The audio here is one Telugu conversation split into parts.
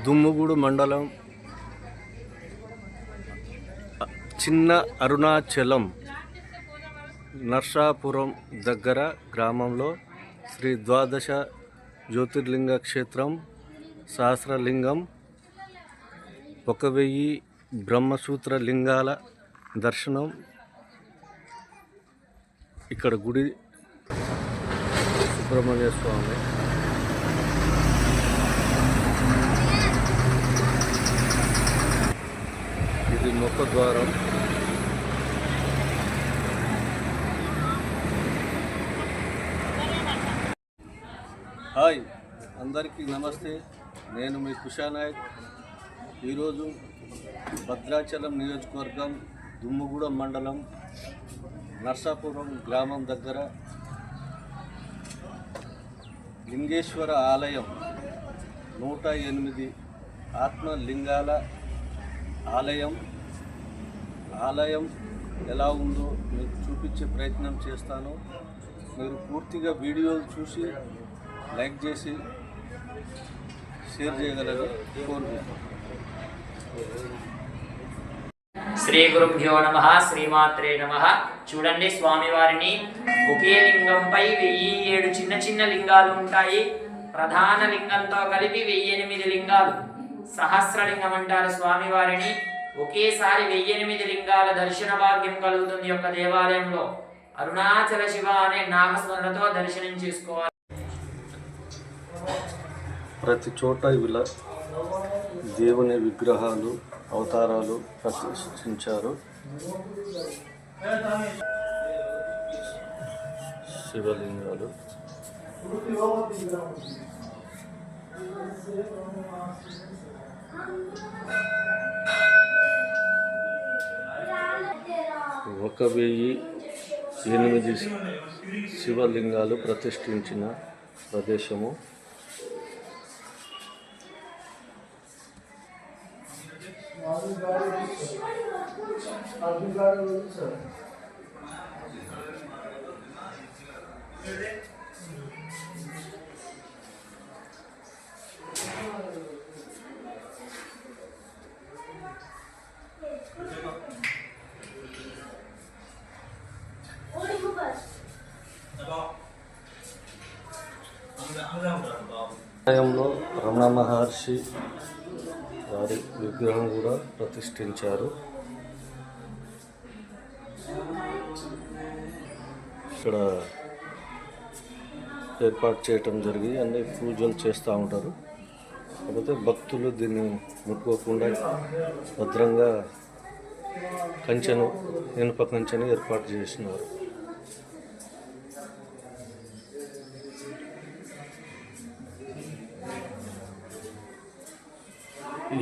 దుమ్ముగూడు మండలం చిన్న అరుణాచలం నర్సాపురం దగ్గర గ్రామంలో శ్రీ ద్వాదశ జ్యోతిర్లింగ క్షేత్రం సహస్రలింగం ఒక వెయ్యి బ్రహ్మసూత్ర లింగాల దర్శనం ఇక్కడ గుడి సుబ్రహ్మణ్య స్వామి ముఖ ముఖద్వారం హాయ్ అందరికీ నమస్తే. నేను మీ కుషానాయక్ ఈరోజు భద్రాచలం నియోజకవర్గం దుమ్ముగూడెం మండలం నర్సాపురం గ్రామం దగ్గర లింగేశ్వర ఆలయం నూట ఎనిమిది ఆత్మలింగాల ఆలయం ఆలయం ఎలా ఉందో మీకు చూపించే ప్రయత్నం చేస్తాను. మీరు పూర్తిగా వీడియోలు చూసి లైక్ చేసి షేర్ చేయగలరు. ఫోన్ శ్రీ గురుభ్యో నమ శ్రీమాత్రే నమ. చూడండి స్వామివారిని. ఒకే లింగంపై వెయ్యి ఏడు చిన్న చిన్న లింగాలు ఉంటాయి. ప్రధాన లింగంతో కలిపి వెయ్యి ఎనిమిది లింగాలు. సహస్రలింగం అంటారు స్వామివారిని. ఒకేసారి వెయ్యి ఎనిమిది లింగాల దర్శన భాగ్యం కలుగుతుంది యొక్క దేవాలయంలో. అరుణాచల శివ అనే నామస్మరణతో దర్శనం చేసుకోవాలి. ప్రతి చోట ఇలా దేవుని విగ్రహాలు అవతారాలు ప్రతిష్ఠించారు. శివలింగాలు. ఒక వెయ్యి ఎనిమిది శివలింగాలు ప్రతిష్ఠించిన ప్రదేశము. ఆలయంలో రమణ మహర్షి వారి విగ్రహం కూడా ప్రతిష్ఠించారు. ఇక్కడ ఏర్పాటు చేయటం జరిగి అన్ని పూజలు చేస్తూ ఉంటారు. కాకపోతే భక్తులు దీన్ని ముట్టుకోకుండా భద్రంగా కంచెను ఇనుప కంచెను ఏర్పాటు చేసినారు.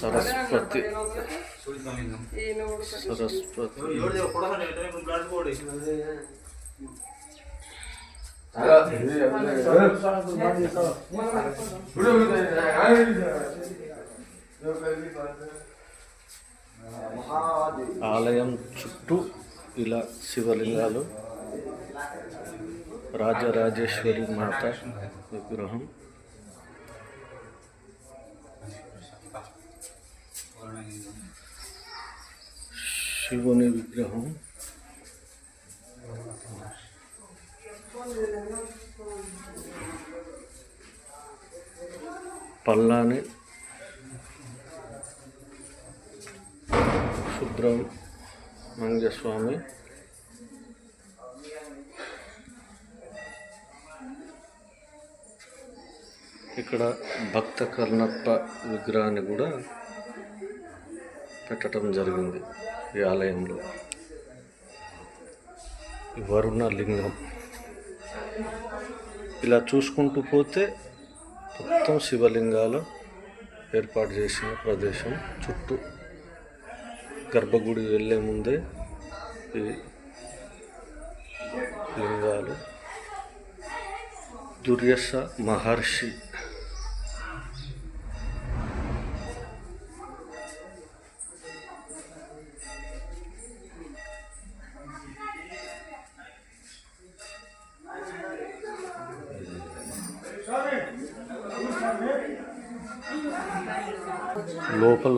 సరస్వతి. ఆలయం చుట్టూ ఇలా శివలింగాలు. రాజరాజేశ్వరి మాత విగ్రహం. శివుని విగ్రహం. పల్లాని సుబ్రహ్మణ్య స్వామి ఇక్కడ భక్త కర్ణప్ప విగ్రహాన్ని కూడా పెట్టడం జరిగింది. ఈ ఆలయంలో వరుణ లింగం. ఇలా చూసుకుంటూ పోతే మొత్తం శివలింగాలు ఏర్పాటు చేసిన ప్రదేశం చుట్టూ గర్భగుడి వెళ్ళే ముందే ఈ లింగాలు. దుర్యస మహర్షి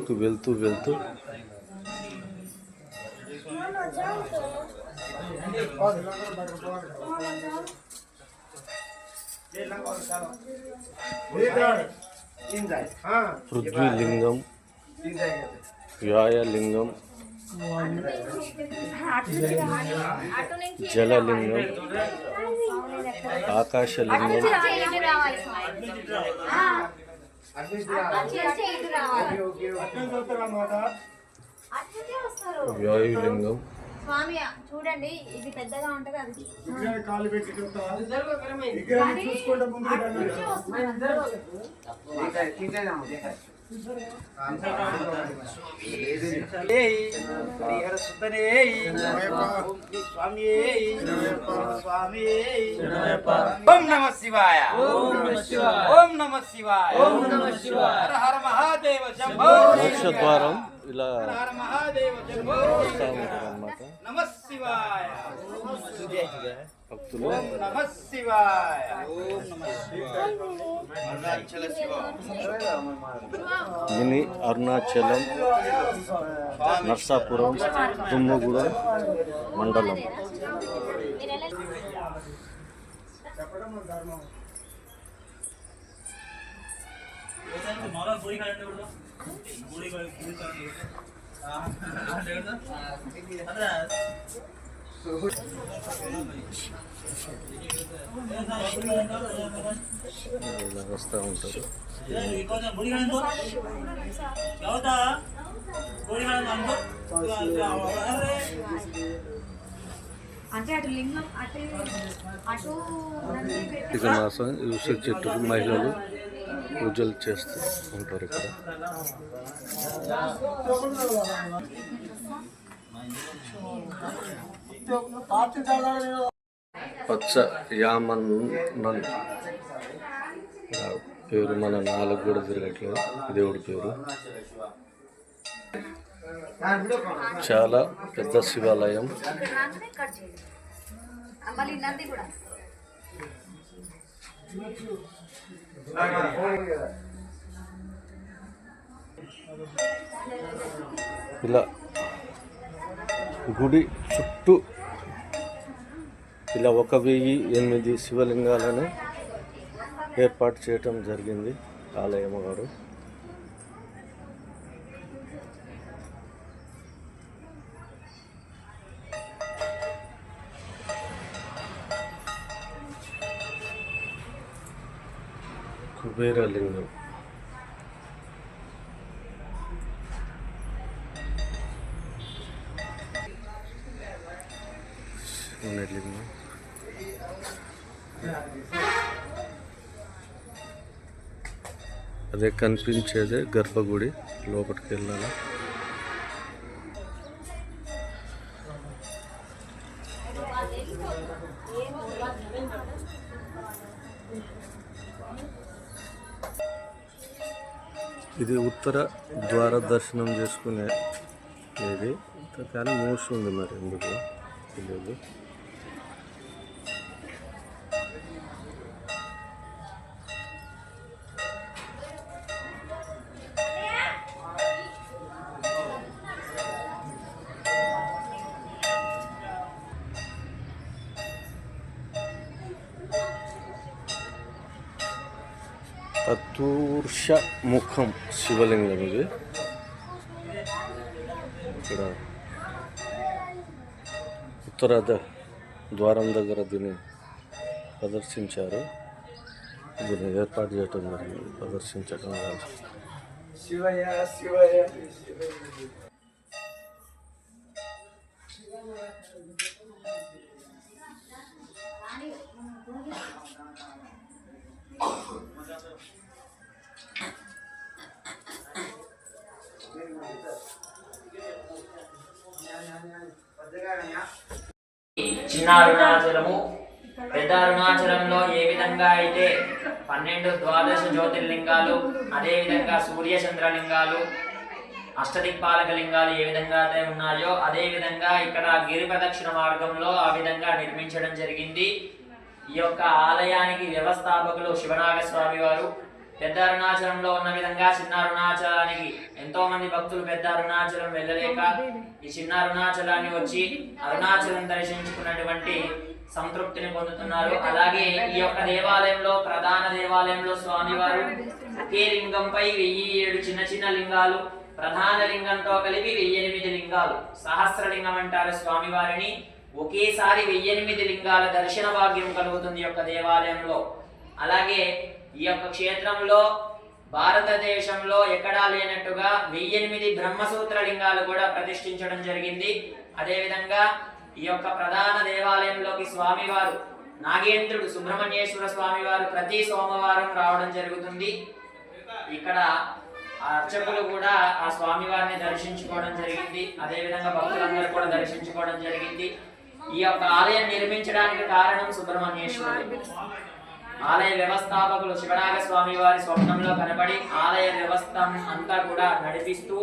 లోపలికి వెళ్తూ వెళ్తూ పృథ్వీలింగం వ్యాయలింగం జలలింగం ఆకాశలింగం వాయులింగం స్వామి చూడండి ఇది పెద్దగా ఉంటది అది. కాలు పెట్టి విగ్రహాన్ని చూసుకుంటే ముందుకు రండి. ఓం నమ శివాయ ఓం నమ శివాయ. ఓం నమ శివాయ. హర హర మహాదేవ శంభో మోక్ష ద్వారం ఇలా హర హర మహాదేవ శంభో నమ శివాయ. భక్తులు. మినీ అరుణాచలం నర్సాపురం దుమ్ముగూడెం మండలం. వస్తూ ఉంటారు ఇక మాసం ఈ ఉసిరి చెట్టుకు మహిళలు పూజలు చేస్తూ ఉంటారు ఇక్కడ Thank you. పచ్చ యామన్నన్. పేరు మన నాలుగు కూడా తిరగట్లేదు. దేవుడి పేరు. చాలా పెద్ద శివాలయం. ఇలా గుడి చుట్టూ ఇలా ఒక వెయ్యి ఎనిమిది శివలింగాలను ఏర్పాటు చేయటం జరిగింది ఆలయం గారు. కుబేరలింగం అదే కనిపించేదే గర్భగుడి. లోపలికి వెళ్ళాలి. ఇది ఉత్తర ద్వార దర్శనం చేసుకునే ఇది కానీ మూసి ఉంది మరి ఎందుకు తెలియదు. చతుర్ష ముఖం శివలింగం ఇది ఇక్కడ ఉత్తర ద్వారం దగ్గర దీన్ని ప్రదర్శించారు. దీన్ని ఏర్పాటు చేయటం జరిగింది. ప్రదర్శించటం కాదు శివయ చిన్న అరుణాచలము పెద్ద అరుణాచలంలో ఏ విధంగా అయితే పన్నెండు ద్వాదశ జ్యోతిర్లింగాలు అదేవిధంగా సూర్య చంద్రలింగాలు అష్టదిక్పాలక లింగాలు ఏ విధంగా అయితే ఉన్నాయో అదేవిధంగా ఇక్కడ గిరి ప్రదక్షిణ మార్గంలో ఆ విధంగా నిర్మించడం జరిగింది. ఈ యొక్క ఆలయానికి వ్యవస్థాపకులు శివనాగస్వామి వారు పెద్ద అరుణాచలంలో ఉన్న విధంగా చిన్న అరుణాచలానికి ఎంతో మంది భక్తులు పెద్ద అరుణాచలం వెళ్ళలేక ఈ చిన్న అరుణాచలాన్ని వచ్చి అరుణాచలం దర్శించుకున్నటువంటి సంతృప్తిని పొందుతున్నారు. అలాగే ఈ యొక్క దేవాలయంలో ప్రధాన దేవాలయంలో స్వామివారు ఒకే లింగంపై వెయ్యి ఏడు చిన్న చిన్న లింగాలు ప్రధాన లింగంతో కలిపి వెయ్యి ఎనిమిది లింగాలు. సహస్రలింగం అంటారు స్వామివారిని. ఒకేసారి వెయ్యి ఎనిమిది లింగాల దర్శన భాగ్యం కలుగుతుంది ఈ యొక్క దేవాలయంలో. అలాగే ఈ యొక్క క్షేత్రంలో భారతదేశంలో ఎక్కడా లేనట్టుగా వెయ్యెనిమిది బ్రహ్మసూత్ర లింగాలు కూడా ప్రతిష్ఠించడం జరిగింది. అదేవిధంగా ఈ యొక్క ప్రధాన దేవాలయంలోకి స్వామివారు నాగేంద్రుడు సుబ్రహ్మణ్యేశ్వర స్వామివారు ప్రతి సోమవారం రావడం జరుగుతుంది. ఇక్కడ అర్చకులు కూడా ఆ స్వామివారిని దర్శించుకోవడం జరిగింది. అదేవిధంగా భక్తులందరూ కూడా దర్శించుకోవడం జరిగింది. ఈ యొక్క ఆలయం నిర్మించడానికి కారణం సుబ్రహ్మణ్యేశ్వరుడు. ఆలయ వ్యవస్థాపకులు శివనాగ స్వామి వారి స్వప్నంలో కనబడి ఆలయ వ్యవస్థ అంతా కూడా నడిపిస్తూ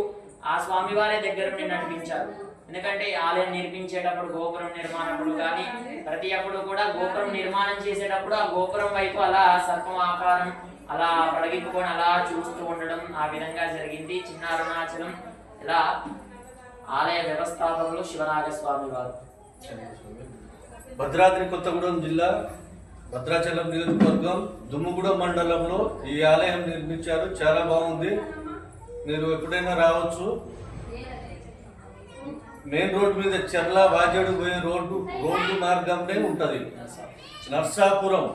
ఆ స్వామివారి దగ్గర నుండి నడిపించారు. ఎందుకంటే ఆలయం నిర్మించేటప్పుడు గోపురం నిర్మాణప్పుడు కానీ ప్రతి అప్పుడు కూడా గోపురం నిర్మాణం చేసేటప్పుడు ఆ గోపురం వైపు అలా సర్పం ఆకారం అలా పడగింపుకొని అలా చూస్తూ ఉండడం ఆ విధంగా జరిగింది. చిన్న అరుణాచలం ఇలా ఆలయ వ్యవస్థాపకులు శివనాగ స్వామి వారు. భద్రాద్రి కొత్తగూడెం జిల్లా భద్రాచలం నియోజకవర్గం దుమ్ముగూడెం మండలంలో ఈ ఆలయం నిర్మించారు. చాలా బాగుంది. మీరు ఎప్పుడైనా రావచ్చు. మెయిన్ రోడ్ మీద చెర్ల వాజేడు పోయే రోడ్డు రోడ్డు మార్గంలో ఉంటుంది. నర్సాపురం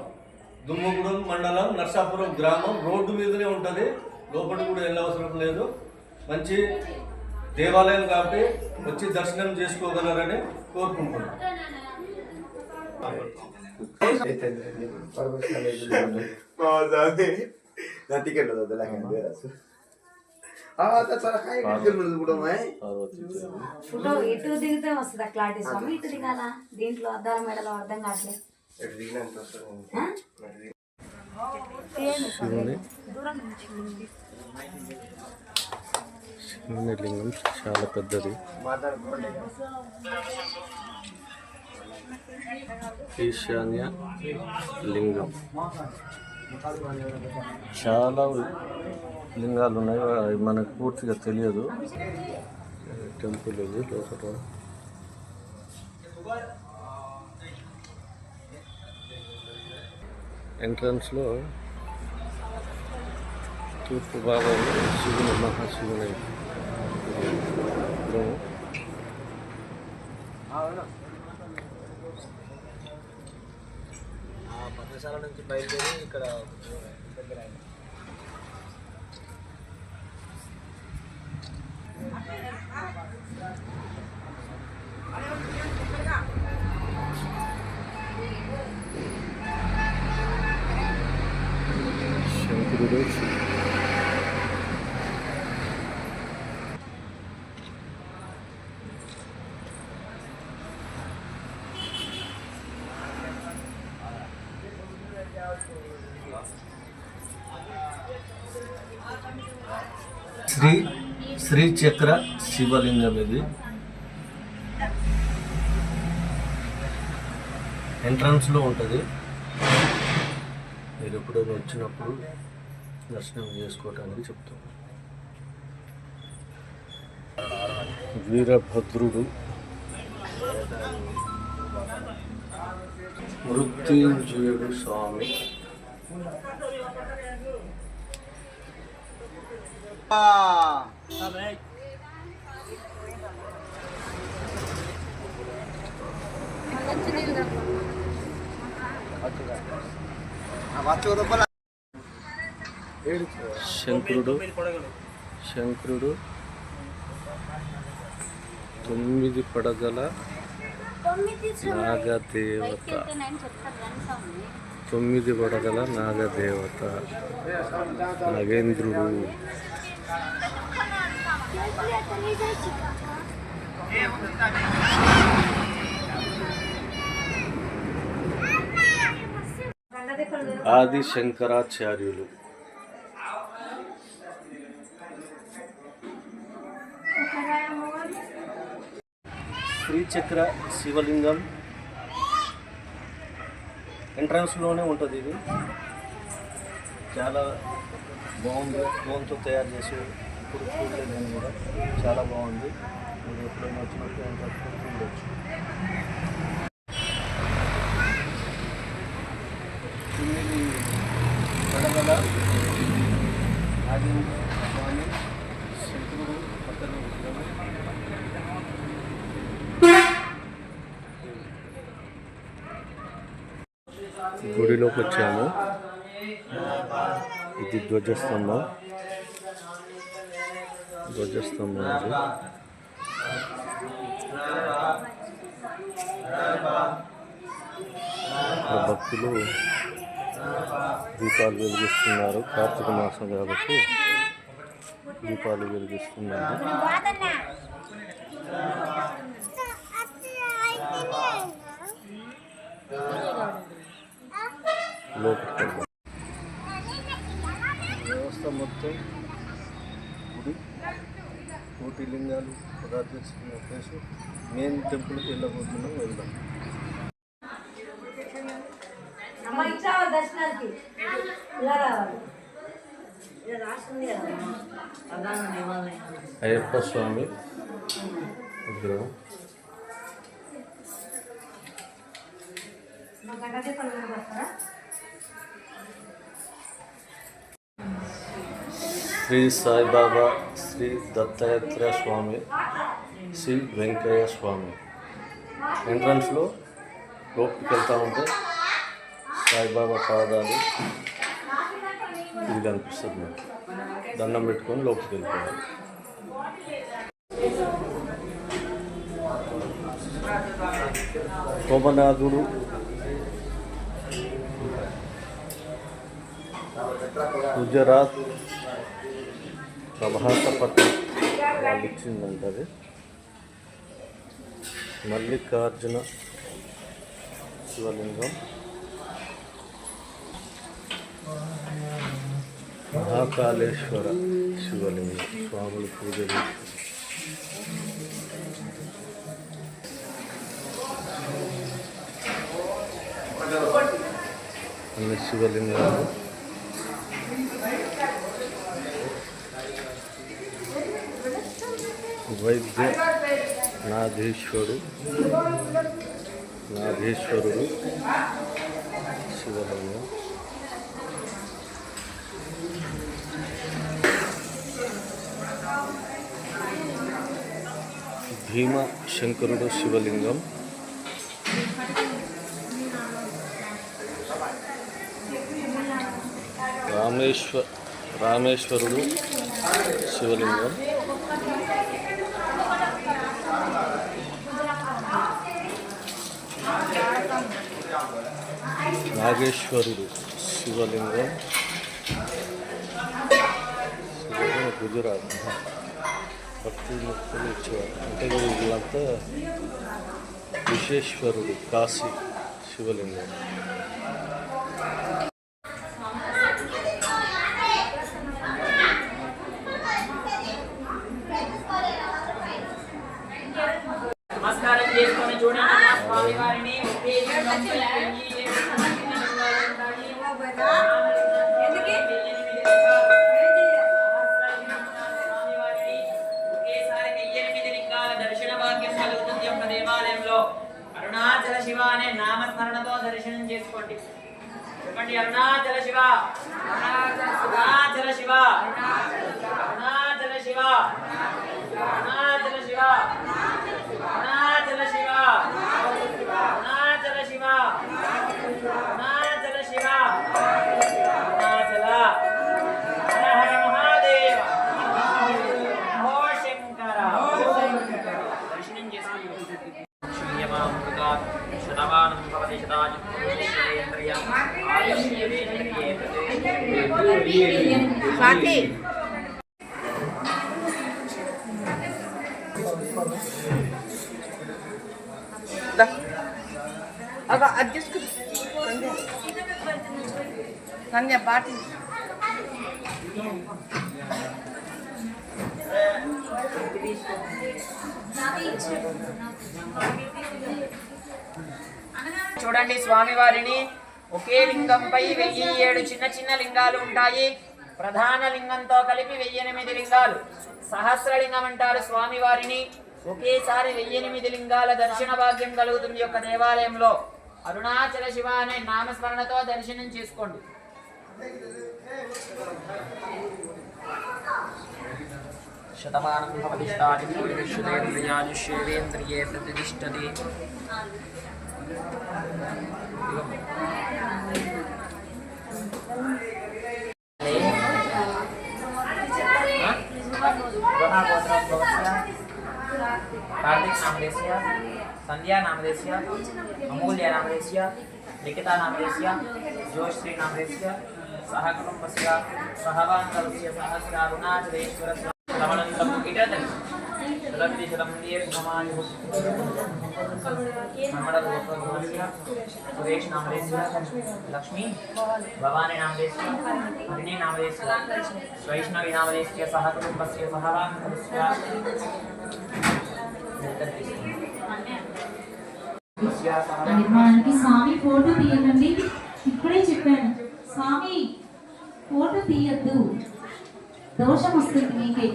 దుమ్ముగూడెం మండలం నర్సాపురం గ్రామం రోడ్డు మీదనే ఉంటుంది. లోపలికి కూడా వెళ్ళవసరం లేదు. మంచి దేవాలయం కాబట్టి వచ్చి దర్శనం చేసుకోగలరని కోరుకుంటున్నాను. Vamos a ver. Nanti kan lo de la gente. Ah, tak salah kayak gitu menurut Bro Mai. Photo ఎటు దిగితే వస్తుంది క్లారిటీ స్వామి ఇటు దిగాల దీంట్లో అద్దాల మెడలో అర్థం కావట్లేదు లింగం చాలా పెద్దది ఈశాన్య లింగం. చాలా లింగాలు ఉన్నాయి అవి మనకు పూర్తిగా తెలియదు. టెంపుల్ ఇది లోపల ఎంట్రన్స్లో తూర్పు భాగం శివుని మహాశివుని. విగ్రహం. శంకరుడు శ్రీచక్ర శివలింగం ఇది ఎంట్రన్స్లో ఉంటుంది. మీరు ఎప్పుడైనా వచ్చినప్పుడు దర్శనం చేసుకోవటానికి చెప్తాను వీరభద్రుడు. మృత్యుంజయుడు స్వామి. శంకరుడు శంకరుడు తొమ్మిది పడగల నాగదేవత. తొమ్మిది పడగల నాగదేవత. నగేంద్రుడు. ఆది శంకరాచార్యులు శ్రీచక్ర శివలింగం. ఎంట్రన్స్లోనే ఉంటుంది ఇది. చాలా బాగుంది. ఫోన్తో తయారు చేసి ఇప్పుడు చూడలేదు నేను కూడా చాలా బాగుంది. మీరు ఎప్పుడైనా వచ్చినప్పుడు ఎంట్రన్స్ చూడవచ్చు తొమ్మిది స్వామి శంకరుడు పక్కన గుడిలోకి వచ్చాము. ఇది ధ్వజస్తంభం. ధ్వజస్తంభం ఇది. భక్తులు దీపాలు వెలిగిస్తున్నారు. కార్తీక మాసం కాబట్టి దీపాలు వెలిగిస్తున్నారు. లోపలికి మొత్తం గుడి కోటి లింగాలు ప్రదర్శిస్తున్న ప్లేస్ మెయిన్ టెంపుల్కి వెళ్ళబోతున్నాం వెళ్దాం. దర్శనానికి? ఇలా రావాలి. అయ్యప్ప స్వామి విగ్రహం. మా పనులు శ్రీ సాయిబాబా శ్రీ దత్తాత్రేయ స్వామి శ్రీ వెంకయ్య స్వామి. ఎంట్రన్స్లో లోపలికి వెళ్తూ ఉంటే సాయిబాబా పాదాలు ఇది కనిపిస్తుంది మనకి దండం పెట్టుకొని లోపలికి వెళ్ళిపోవాలి. సోమనాథుడు గుజరాత్ ప్రభాస పట్నం వాళ్ళు ఇచ్చిందంట అది. మల్లికార్జున శివలింగం. మహాకాళేశ్వర శివలింగం. స్వాములు పూజ అన్ని శివలింగాలు. వైద్య నాధీశ్వరుడు నాధీశ్వరుడు శివలింగం. భీమ శంకరుడు శివలింగం. రామేశ్వ రామేశ్వరుడు శివలింగం. నాగేశ్వరుడు శివలింగం శివలింగం గుజరాత్ భక్తి ముక్తులు ఇచ్చేవారు అంటే వీళ్ళంతా విశ్వేశ్వరుడు కాశీ శివలింగం Bienal. స్వాతి అడ్జస్ట్ సంధ్య చూడండి స్వామివారిని. ఒకే లింగంపై వెయ్యి ఏడు చిన్న చిన్న లింగాలు ఉంటాయి. ప్రధాన లింగంతో కలిపి వెయ్యెనిమిది లింగాలు. సహస్రలింగం అంటారు స్వామివారిని. ఒకేసారి వెయ్యెనిమిది లింగాల దర్శన భాగ్యం కలుగుతుంది యొక్క దేవాలయంలో. అరుణాచల శివ అనే నామస్మరణతో దర్శనం చేసుకోండి. శతమానం गोत्रम गोत्र कार्तिक नामदेशिया संध्या नामदेशिया अमूल्य नामदेशिया लिखिता नामदेशिया जोश्री नामदेश्य सह कुटुंबस्य सहवान्तरस्य सहस्रारुणाचलेश्वरस्य रमणन्तम् इटदन् तदग्निशतं दीर्घमायुः ब्रह्मणरूपगुणस्य सुरेश नामदेस्य लक्ष्मी भवानी नामदेस्य हरिणी नामदेस्य वैष्णवी नामदेस्य सह कुटुम्बस्य सहवान्तरस्य నిర్మాణానికి స్వామి ఫోటో తీయకండి ఇప్పుడే చెప్పాను స్వామి ఫోటో తీయద్దు దోషం వస్తుంది మీకే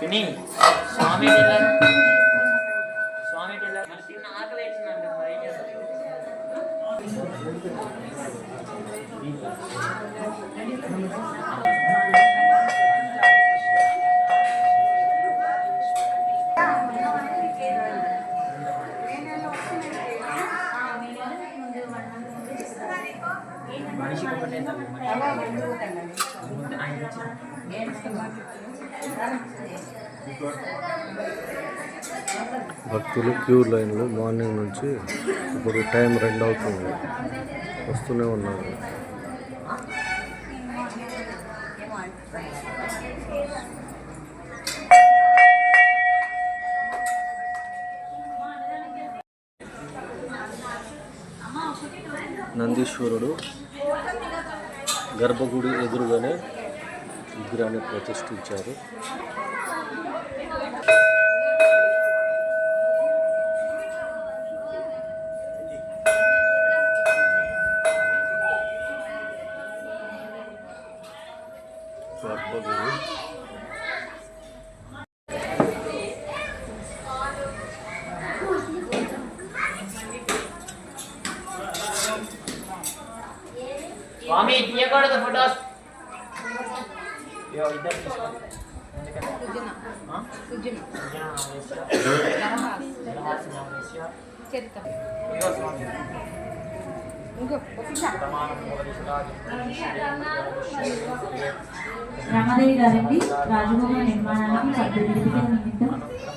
పిన్ని స్వామి టెల్లర్ స్వామి టెల్లర్ మరి తిన్న ఆకలి వేసిందంట మరి ఏం చేస్తారు భక్తులు క్యూ లైన్లో మార్నింగ్ నుంచి ఇప్పుడు టైం రెండు అవుతుంది. వస్తూనే ఉన్నారు. నందీశ్వరుడు గర్భగుడి ఎదురుగానే విగ్రహాన్ని ప్రతిష్ఠించారు గర్భగుడి స్వామి తీయకూడదు ఫొటోస్ ఇదిగో ఇద్దరు తీసుకోండి. రమాదేవి గారండి రాజభవన నిర్మాణానికి పద్దెనిమిది నిమిత్తం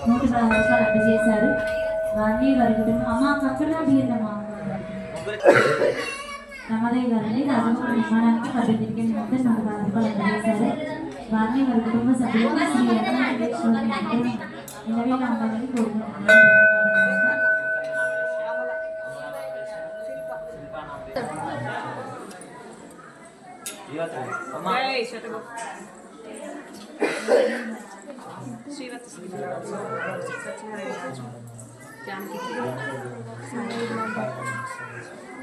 నూట పదహారు రద్దు చేశారు వారిని వారి కుటుంబం. అమ్మ పక్కన తీయదమ్మా రమాదేవి గారండి రాజభవన నిర్మాణానికి పద్దెనిమిది నిమిత్తం నూట పదహారు రూపాయలు రద్దు చేశారు వారిని వారి కుటుంబ సభ్యులకు శ్రీ వెంకటేశ్వర ఇరవై నమ్మకాన్ని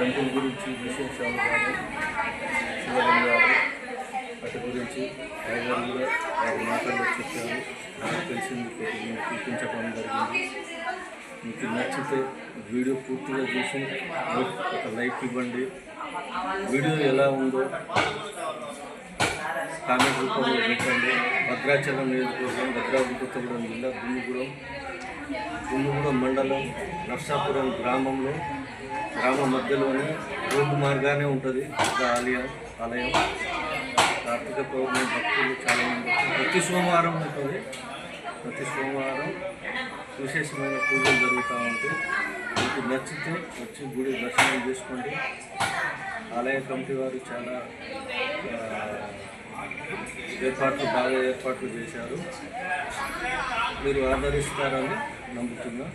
టెంపుల్ గురించి విశేషాలు కానీ శివలింగాలు వాటి గురించి అయ్యగారు వారి మాటల్లో చెప్పారు. నాకు తెలిసింది మీకు చూపించడం జరిగింది. మీకు నచ్చితే వీడియో పూర్తిగా చూసి ఒక లైక్ ఇవ్వండి. వీడియో ఎలా ఉందో కామెంట్ రూపంలో పెట్టండి. భద్రాచలం నియోజకవర్గం భద్రాద్రి కొత్తగూడెం జిల్లా దుమ్ముగూడెం దుమ్ముగూడెం మండలం నర్సాపురం గ్రామంలో గ్రామం మధ్యలోనే రోడ్డు మార్గానే ఉంటుంది. ఒక ఆలయం ఆలయం. కార్తీక పౌర్ణమి భక్తులు చాలామంది ప్రతి సోమవారం ఉంటుంది. ప్రతి సోమవారం విశేషమైన పూజలు జరుగుతూ ఉంటాయి. మీకు నచ్చితే వచ్చి గుడి దర్శనం చేసుకోండి. ఆలయ కమిటీ వారు చాలా ఏర్పాట్లు బాగా ఏర్పాట్లు చేశారు. మీరు ఆదరిస్తారని నమ్ముతున్నా.